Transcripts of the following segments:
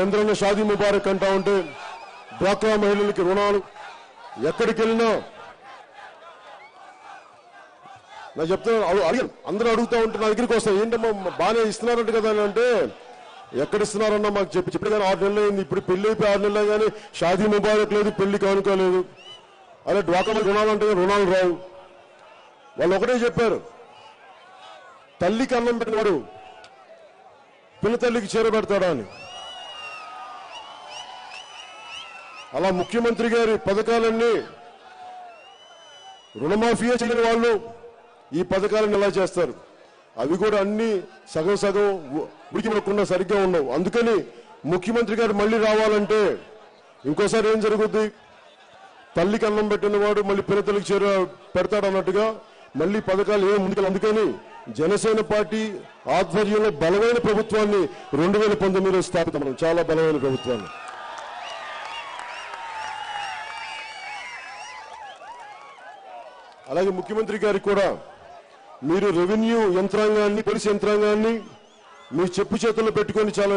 చంద్రన్న షాదీ ముబారక్ అంటా ఉంటే డ్వాక్రా మహిళలకి రుణాలు ఎక్కడికి వెళ్ళినా నాకు చెప్తున్నా అడు- అడిగాను. అందరూ అడుగుతా ఉంటే నా దగ్గరికి వస్తాయి. ఏంటమ్మా బాగానే ఇస్తున్నారంట కదా అని అంటే ఎక్కడ ఇస్తున్నారన్నా మాకు చెప్పి. చెప్పి కానీ ఆరు నెలలు అయింది. ఇప్పుడు పెళ్ళి అయిపోయి ఆరు నెలలు కానీ షాదీ ముబారక్ లేదు పెళ్ళి కానుకోలేదు. అదే డ్వాక్రా రుణాలు అంటే రుణాలు రావు? వాళ్ళు ఒకటే చెప్పారు. తల్లికి అన్నం పెట్టినవాడు పిల్ల తల్లికి చీర పెడతాడా అని. అలా ముఖ్యమంత్రి గారి పథకాలన్నీ రుణమాఫీ చేయని వాళ్ళు ఈ పథకాలను ఎలా చేస్తారు? అవి కూడా అన్ని సగం సగం ఉ- ఉడికి సరిగ్గా ఉండవు. అందుకని ముఖ్యమంత్రి గారు మళ్ళీ రావాలంటే ఇంకోసారి ఏం జరుగుద్ది? తల్లికి అన్నం పెట్టిన వాడు మళ్ళీ పిల్లతల్లికి చేర పెడతాడు అన్నట్టుగా మళ్ళీ పథకాలు ఏం ముందుకు అందుకని జనసేన పార్టీ ఆధ్వర్యంలో బలమైన ప్రభుత్వాన్ని రెండు వేల పంతొమ్మిదిలో స్థాపితం. చాలా బలమైన ప్రభుత్వాన్ని. అలాగే ముఖ్యమంత్రి గారికి కూడా మీరు రెవెన్యూ యంత్రాంగాన్ని పోలీస్ యంత్రాంగాన్ని మీ చెప్పు చేతుల్లో పెట్టుకొని చాలా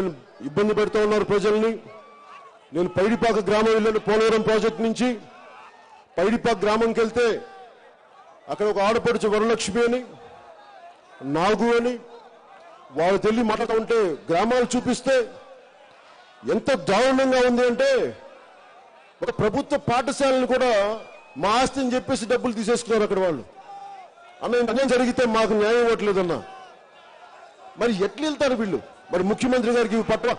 ఇబ్బంది పెడుతూ ఉన్నారు ప్రజల్ని. నేను పైడిపాక గ్రామం వెళ్ళిన పోలవరం ప్రాజెక్ట్ నుంచి పైడిపాక గ్రామంకి వెళ్తే అక్కడ ఒక ఆడపడుచు వరలక్ష్మి అని నాగు అని వాళ్ళు తెలియ మాట్లాడుతూ ఉంటే గ్రామాలు చూపిస్తే ఎంత దారుణంగా ఉంది అంటే ఒక ప్రభుత్వ పాఠశాలను కూడా మా ఆస్తిని చెప్పేసి డబ్బులు తీసేసుకున్నారు అక్కడ వాళ్ళు. అన్న అన్యాయం జరిగితే మాకు న్యాయం ఇవ్వట్లేదన్న. మరి ఎట్లా వెళ్తారు వీళ్ళు? మరి ముఖ్యమంత్రి గారికి ఇవి పట్ల.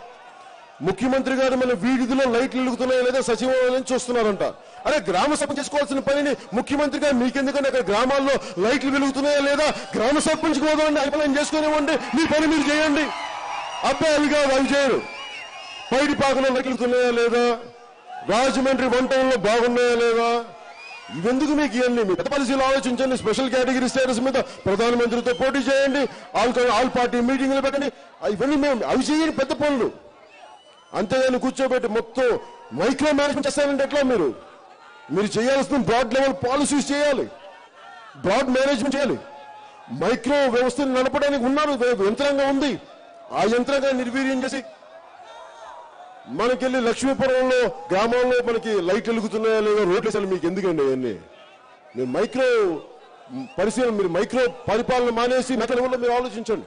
ముఖ్యమంత్రి గారు మన వీధిలో లైట్లు వెలుగుతున్నాయా లేదా సచివాలయం చూస్తున్నారంట అరే గ్రామ సభ చేసుకోవాల్సిన పనిని ముఖ్యమంత్రి గారు మీకెందుకంటే అక్కడ గ్రామాల్లో లైట్లు వెలుగుతున్నాయా లేదా? గ్రామ సర్పంచ్కి పోదామండి అభిప్రాయం చేసుకునేవ్వండి మీ పని మీరు చేయండి. అబ్బాయి అవి కాదు అవి చేయరు. పైడి పాకలో లైట్లు వెలుగుతున్నాయా లేదా? రాజమండ్రి వంటంలో బాగున్నాయా లేదా? ఇవెందుకు మీకు ఇవన్నీ? మీ పెద్ద పాలసీలు ఆలోచించండి స్పెషల్ కేటగిరీ స్టేటస్ మీద ప్రధానమంత్రితో పోటీ చేయండి ఆల్ ఆల్ పార్టీ మీటింగ్లు పెట్టండి. ఇవన్నీ మేము అవి చేయండి పెద్ద పనులు. అంతేగాని కూర్చోబెట్టి మొత్తం మైక్రో మేనేజ్మెంట్ చేస్తారంటే ఎట్లా మీరు? మీరు చేయాల్సిన బ్రాడ్ లెవెల్ పాలసీస్ చేయాలి. బ్రాడ్ మేనేజ్మెంట్ చేయాలి. మైక్రో వ్యవస్థను నడపడానికి ఉన్నారు వే- యంత్రాంగం ఉంది. ఆ యంత్రాంగాన్ని నిర్వీర్యం చేసి మనకెళ్ళి లక్ష్మీపురంలో గ్రామాల్లో మనకి లైట్ వెలుగుతున్నాయా లేదా రోడ్లు అసలు మీకు ఎందుకండి అవన్నీ? మీరు మైక్రో పరిశీలన మీరు మైక్రో పరిపాలన మానేసి మెక లెవెల్లో మీరు ఆలోచించండి.